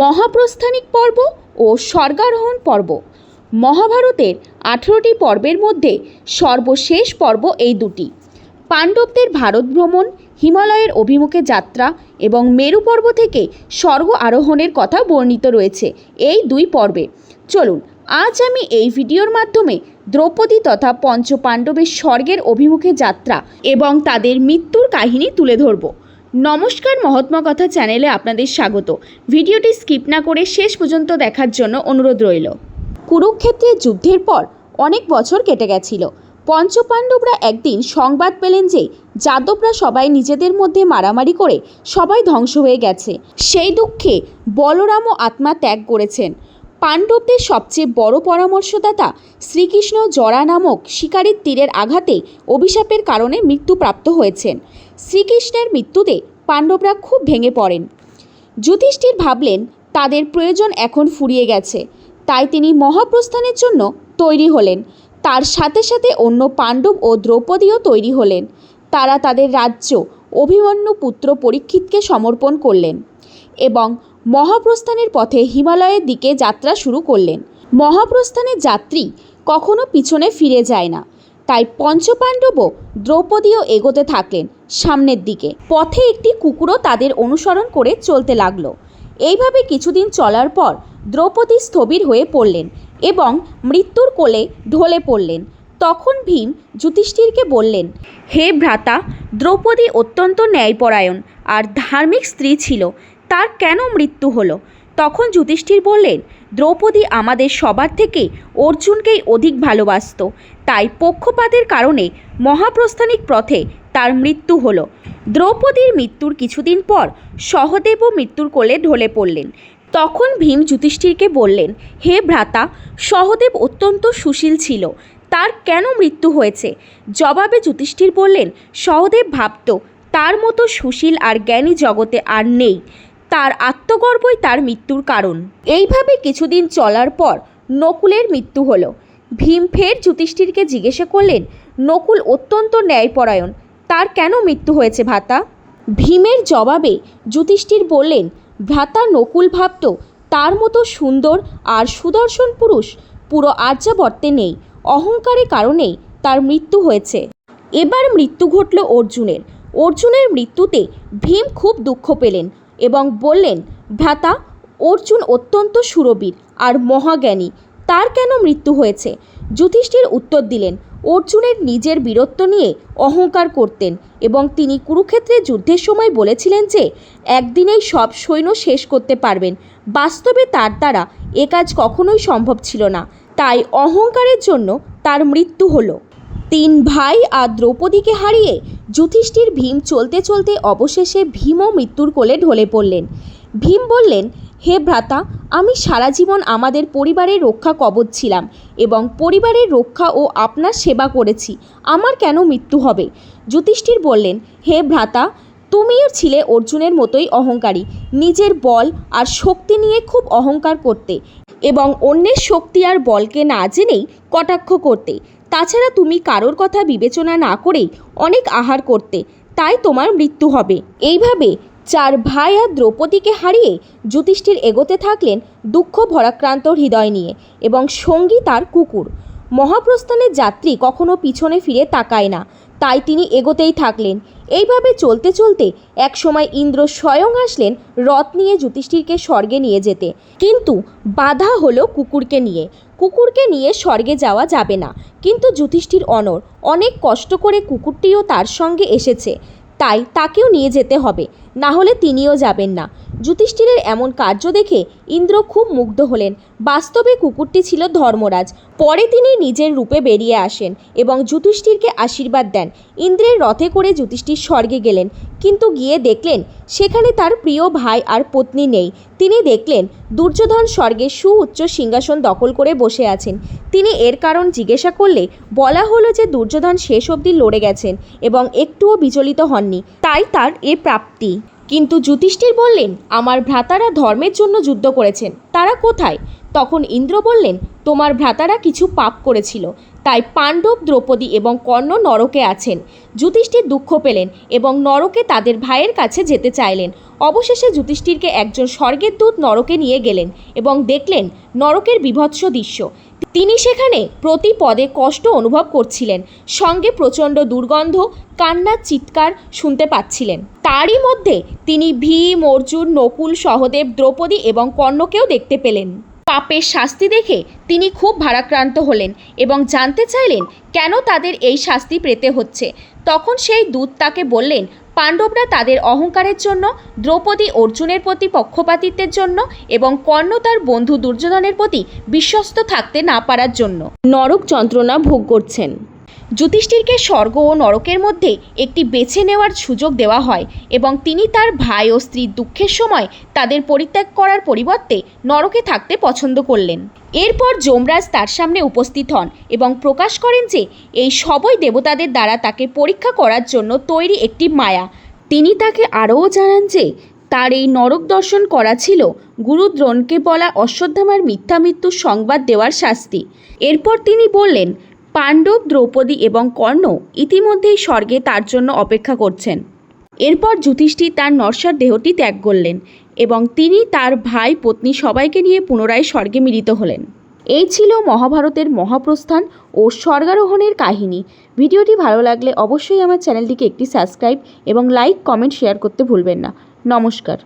মহাপ্রস্থানিক পর্ব ও স্বর্গারোহণ পর্ব। মহাভারতের আঠেরোটি পর্বের মধ্যে সর্বশেষ পর্ব এই দুটি। পাণ্ডবদের ভারত ভ্রমণ, হিমালয়ের অভিমুখে যাত্রা এবং মেরু পর্ব থেকে স্বর্গ আরোহণের কথা বর্ণিত রয়েছে এই দুই পর্বে। চলুন, আজ আমি এই ভিডিওর মাধ্যমে দ্রৌপদী তথা পঞ্চ পাণ্ডবের স্বর্গের অভিমুখে যাত্রা এবং তাদের মৃত্যুর কাহিনী তুলে ধরব। নমস্কার মহাত্মা কথা চ্যানেলে আপনাদের স্বাগত। ভিডিওটি স্কিপ না করে শেষ পর্যন্ত দেখার জন্য অনুরোধ রইল। কুরুক্ষেত্রের যুদ্ধের পর অনেক বছর কেটে গেছিল। পঞ্চপাণ্ডবরা একদিন সংবাদ পেলেন যে, যাদবরা সবাই নিজেদের মধ্যে মারামারি করে সবাই ধ্বংস হয়ে গেছে। সেই দুঃখে বলরামও আত্মা ত্যাগ করেছেন। পাণ্ডবদের সবচেয়ে বড় পরামর্শদাতা শ্রীকৃষ্ণ জরা নামক শিকারীর তীরের আঘাতে অভিশাপের কারণে মৃত্যুপ্রাপ্ত হয়েছেন। শ্রীকৃষ্ণের মৃত্যুতে পাণ্ডবরা খুব ভেঙে পড়েন। যুধিষ্ঠির ভাবলেন, তাদের প্রয়োজন এখন ফুরিয়ে গেছে। তাই তিনি মহাপ্রস্থানের জন্য তৈরি হলেন। তার সাথে সাথে অন্য পাণ্ডব ও দ্রৌপদীও তৈরি হলেন। তারা তাদের রাজ্য, অভিমন্যু পুত্র পরীক্ষিতকে সমর্পণ করলেন এবং মহাপ্রস্থানের পথে হিমালয়ের দিকে যাত্রা শুরু করলেন। মহাপ্রস্থানের যাত্রী কখনো পিছনে ফিরে যায় না। তাই পঞ্চপাণ্ডবও দ্রৌপদীও এগোতে থাকলেন সামনের দিকে। পথে একটি কুকুরও তাদের অনুসরণ করে চলতে লাগল। এইভাবে কিছুদিন চলার পর দ্রৌপদী স্থবির হয়ে পড়লেন এবং মৃত্যুর কোলে ঢলে পড়লেন। তখন ভীম যুধিষ্ঠিরকে বললেন, হে ভ্রাতা, দ্রৌপদী অত্যন্ত ন্যায়পরায়ণ আর ধার্মিক স্ত্রী ছিল। তার কেন মৃত্যু হলো? তখন যুধিষ্ঠির বললেন, দ্রৌপদী আমাদের সবার থেকে অর্জুনকেই অধিক ভালোবাসত। তাই পক্ষপাতের কারণে মহাপ্রস্থানিক পথে তার মৃত্যু হল। দ্রৌপদীর মৃত্যুর কিছুদিন পর সহদেবও মৃত্যুর কোলে ঢলে পড়লেন। তখন ভীম যুধিষ্ঠিরকে বললেন, হে ভ্রাতা, সহদেব অত্যন্ত সুশীল ছিল। তার কেন মৃত্যু হয়েছে? জবাবে যুধিষ্ঠির বললেন, সহদেব ভাবত, তার মতো সুশীল আর জ্ঞানী জগতে আর নেই। তার আত্মগর্বই তার মৃত্যুর কারণ। এইভাবে কিছুদিন চলার পর নকুলের মৃত্যু হলো। ভীম ফের যুধিষ্ঠিরকে জিজ্ঞাসা করলেন, নকুল অত্যন্ত ন্যায়পরায়ণ, তার কেন মৃত্যু হয়েছে ভাতা ভীমের জবাবে যুধিষ্ঠির বললেন, ভ্রাতা নকুল ভাবত, তার মতো সুন্দর আর সুদর্শন পুরুষ পুরো আর্যাবর্তে নেই অহংকারের কারণেই তার মৃত্যু হয়েছে। এবার মৃত্যু ঘটল অর্জুনের। অর্জুনের মৃত্যুতে ভীম খুব দুঃখ পেলেন। এবং বললেন, ভ্রাতা, অর্জুন অত্যন্ত সুরবীর আর মহাজ্ঞানী। তার কেন মৃত্যু হয়েছে? যুধিষ্ঠির উত্তর দিলেন, অর্জুনের নিজের বীরত্ব নিয়ে অহংকার করতেন এবং তিনি কুরুক্ষেত্রে যুদ্ধের সময় বলেছিলেন যে, একদিনেই সব সৈন্য শেষ করতে পারবেন। বাস্তবে তার দ্বারা এ কাজ কখনোই সম্ভব ছিল না। তাই অহংকারের জন্য তার মৃত্যু হলো। তিন ভাই আর দ্রৌপদীকে হারিয়ে যুধিষ্ঠির ভীম চলতে চলতে অবশেষে ভীমও মৃত্যুর কোলে ঢলে পড়লেন। ভীম বললেন, হে ভ্রাতা, আমি সারা জীবন আমাদের পরিবারের রক্ষা কবচ ছিলাম এবং পরিবারের রক্ষা ও আপনার সেবা করেছি। আমার কেন মৃত্যু হবে? যুধিষ্ঠির বললেন, হে ভ্রাতা তুমিও ছিলে অর্জুনের মতোই অহংকারী। নিজের বল আর শক্তি নিয়ে খুব অহংকার করতে এবং অন্যের শক্তি আর বলকে না জেনেই কটাক্ষ করতে। তাছাড়া তুমি কারোর কথা বিবেচনা না করেই অনেক আহার করতে, তাই তোমার মৃত্যু হবে। এইভাবে চার ভাই আর দ্রৌপদীকে হারিয়ে যুধিষ্ঠির এগোতে থাকলেন দুঃখ ভরাক্রান্ত হৃদয় নিয়ে এবং সঙ্গী তার কুকুর। মহাপ্রস্থানের যাত্রী কখনো পিছনে ফিরে তাকায় না, তাই তিনি এগোতেই থাকলেন। এইভাবে চলতে চলতে একসময় ইন্দ্র স্বয়ং আসলেন রথ নিয়ে যুধিষ্ঠিরকে স্বর্গে নিয়ে যেতে। কিন্তু বাধা হলো কুকুরকে নিয়ে। কুকুরকে নিয়ে স্বর্গে যাওয়া যাবে না। কিন্তু যুধিষ্ঠির অনর অনেক কষ্ট করে কুকুরটিও তার সঙ্গে এসেছে। তাই তাকেও নিয়ে যেতে হবে। না হলে তিনিও যাবেন না। যুধিষ্ঠিরের এমন কার্য দেখে ইন্দ্র খুব মুগ্ধ হলেন। বাস্তবে কুকুরটি ছিল ধর্মরাজ। পরে তিনি নিজের রূপে বেরিয়ে আসেন এবং যুধিষ্ঠিরকে আশীর্বাদ দেন। ইন্দ্রের রথে করে যুধিষ্ঠির স্বর্গে গেলেন। কিন্তু গিয়ে দেখলেন, সেখানে তার প্রিয় ভাই আর পত্নী নেই। তিনি দেখলেন, দুর্যোধন স্বর্গে সুউচ্চ সিংহাসন দখল করে বসে আছেন। তিনি এর কারণ জিজ্ঞাসা করলে বলা হলো যে দুর্যোধন শেষ অবধি লড়ে গেছেন এবং একটুও বিচলিত হননি। তাই তার এ প্রাপ্তি। কিন্তু যুধিষ্ঠির বললেন আমার ভ্রাতারা ধর্মের জন্য যুদ্ধ করেছেন। তারা কোথায়? তখন ইন্দ্র বললেন, তোমার ভ্রাতারা কিছু পাপ করেছিল, তাই পাণ্ডব দ্রৌপদী এবং কর্ণ নরকে আছেন। যুধিষ্ঠির দুঃখ পেলেন এবং নরকে তাদের ভাইয়ের কাছে যেতে চাইলেন। অবশেষে যুধিষ্ঠিরকে একজন স্বর্গের দূত নরকে নিয়ে গেলেন এবং দেখলেন, নরকের বিভৎস দৃশ্য। তিনি সেখানে প্রতি পদে কষ্ট অনুভব করছিলেন, সঙ্গে প্রচণ্ড দুর্গন্ধ, কান্নার চিৎকার শুনতে পাচ্ছিলেন। তারই মধ্যে তিনি ভীম, অর্জুন, নকুল, সহদেব, দ্রৌপদী এবং কর্ণকেও দেখতে পেলেন। পাপের শাস্তি দেখে তিনি খুব ভারাক্রান্ত হলেন এবং জানতে চাইলেন কেন তাদের এই শাস্তি পেতে হচ্ছে। তখন সেই দূত তাকে বললেন, পাণ্ডবরা তাদের অহংকারের জন্য, দ্রৌপদী অর্জুনের প্রতি পক্ষপাতিত্বের জন্য এবং কর্ণ তার বন্ধু দুর্যোধনের প্রতি বিশ্বস্ত থাকতে না পারার জন্য। নরক যন্ত্রণা ভোগ করছেন। যুধিষ্ঠিরকে স্বর্গ ও নরকের মধ্যে একটি বেছে নেওয়ার সুযোগ দেওয়া হয় এবং তিনি তার ভাই ও স্ত্রীর দুঃখের সময় তাদের পরিত্যাগ করার পরিবর্তে নরকে থাকতে পছন্দ করলেন। এরপর যমরাজ তার সামনে উপস্থিত হন এবং প্রকাশ করেন যে এই সবই দেবতাদের দ্বারা তাকে পরীক্ষা করার জন্য তৈরি একটি মায়া। তিনি তাকে আরও জানান যে তার এই নরক দর্শন করা ছিল গুরু দ্রোণকে বলা অশ্বত্থামার মিথ্যা মৃত্যুর সংবাদ দেওয়ার শাস্তি। এরপর তিনি বললেন পাণ্ডব, দ্রৌপদী এবং কর্ণ ইতিমধ্যেই স্বর্গে তার জন্য অপেক্ষা করছেন। এরপর যুধিষ্ঠির তার নশ্বর দেহটি ত্যাগ করলেন এবং তিনি তার ভাই, পত্নী সবাইকে নিয়ে পুনরায় স্বর্গে মিলিত হলেন। এই ছিল মহাভারতের মহাপ্রস্থান ও স্বর্গারোহণের কাহিনী। ভিডিওটি ভালো লাগলে অবশ্যই আমার চ্যানেলটিকে একটি সাবস্ক্রাইব এবং লাইক, কমেন্ট, শেয়ার করতে ভুলবেন না। নমস্কার।